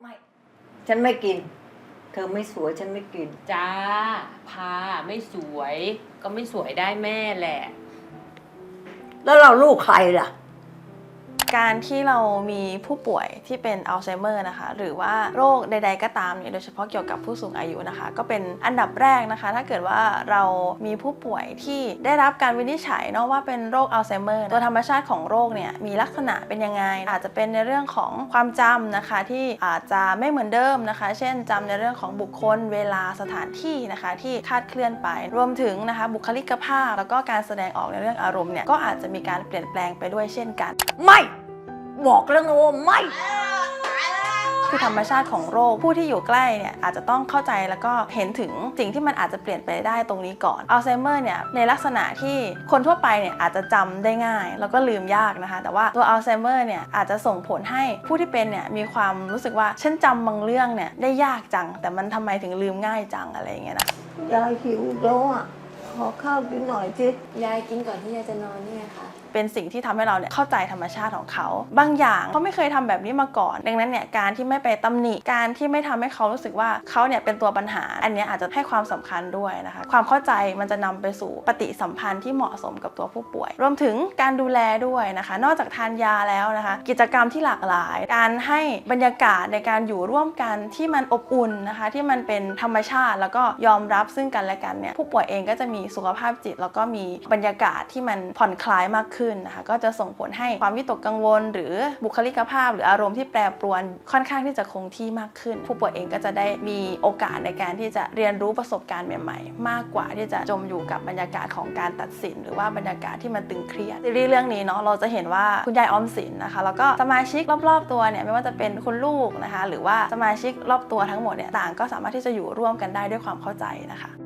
ไม่ ฉันไม่กิน เธอไม่สวยฉันไม่กิน จ้า พาไม่สวย ก็ไม่สวยได้แม่แหละ แล้วเราลูกใครล่ะ การที่เรามีผู้ป่วยที่เป็นอัลไซเมอร์นะคะหรือว่าโรคใด ๆ ก็ตามเนี่ยโดยเฉพาะเกี่ยวกับผู้สูงอายุนะคะ ก็เป็นอันดับแรกนะคะ ถ้าเกิดว่าเรามีผู้ป่วยที่ได้รับการวินิจฉัยเนาะว่าเป็นโรคอัลไซเมอร์ตัวธรรมชาติของโรคเนี่ยมีลักษณะเป็นยังไง อาจจะเป็นในเรื่องของความจำนะคะที่อาจจะไม่เหมือนเดิมนะคะ เช่นจำในเรื่องของบุคคลเวลาสถานที่นะคะที่คาดเคลื่อนไป รวมถึงนะคะบุคลิกภาพ แล้วก็การแสดงออกในเรื่องอารมณ์เนี่ยก็อาจจะมีการเปลี่ยนแปลงไปด้วยเช่นกัน ไม่ บอกแล้วนะว่าไม่คือธรรมชาติของโรคผู้ที่อยู่ใกล้เนี่ยอาจจะต้องเข้าใจแล้วก็เห็นถึงสิ่งที่มันอาจจะเปลี่ยนไปได้ตรงนี้ก่อนอัลไซเมอร์เนี่ยในลักษณะที่คนทั่วไปเนี่ยอาจจะจำได้ง่าย แล้วก็ลืมยากนะคะ แต่ว่าตัวอัลไซเมอร์เนี่ยอาจจะส่งผลให้ผู้ที่เป็นเนี่ยมีความรู้สึกว่าฉันจำบางเรื่องเนี่ยได้ยากจัง แต่มันทำไมถึงลืมง่ายจังอะไรอย่างเงี้ยนะยายหิวแล้วอะ ขอข้าวกินหน่อยสิยายกินก่อนที่ยายจะนอนนี่ไงคะ เป็นสิ่งที่ทำให้เราเนี่ยเข้าใจธรรมชาติของเขา บางอย่างเขาไม่เคยทำแบบนี้มาก่อน ดังนั้นเนี่ยการที่ไม่ไปตำหนิ การที่ไม่ทำให้เขารู้สึกว่าเขาเนี่ยเป็นตัวปัญหา อันนี้อาจจะให้ความสำคัญด้วยนะคะ ความเข้าใจมันจะนำไปสู่ปฏิสัมพันธ์ที่เหมาะสมกับตัวผู้ป่วย รวมถึงการดูแลด้วยนะคะ นอกจากทานยาแล้วนะคะ กิจกรรมที่หลากหลาย การให้บรรยากาศในการอยู่ร่วมกันที่มันอบอุ่นนะคะ ที่มันเป็นธรรมชาติ แล้วก็ยอมรับซึ่งกันและกันเนี่ยผู้ป่วยเองก็จะมีสุขภาพจิต แล้วก็มีบรรยากาศที่มันผ่อนคลายมากขึ้นนะคะก็จะส่งผลให้ความวิตกกังวล หรือบุคลิกภาพ หรืออารมณ์ที่แปรปรวนค่อนข้างที่จะคงที่มากขึ้น ผู้ป่วยเองก็จะได้มีโอกาสในการที่จะเรียนรู้ประสบการณ์ใหม่ ๆ มากกว่าที่จะจมอยู่กับบรรยากาศของการตัดสิน หรือว่าบรรยากาศที่มันตึงเครียดซีรีส์เรื่องนี้เนาะเราจะเห็นว่าคุณยายออมสินนะคะแล้วก็สมาชิกรอบๆตัวเนี่ยไม่ว่าจะเป็นคุณลูกนะคะ หรือว่าสมาชิกรอบตัวทั้งหมดเนี่ยต่างก็สามารถที่จะอยู่ร่วมกันได้ด้วยความเข้าใจนะคะ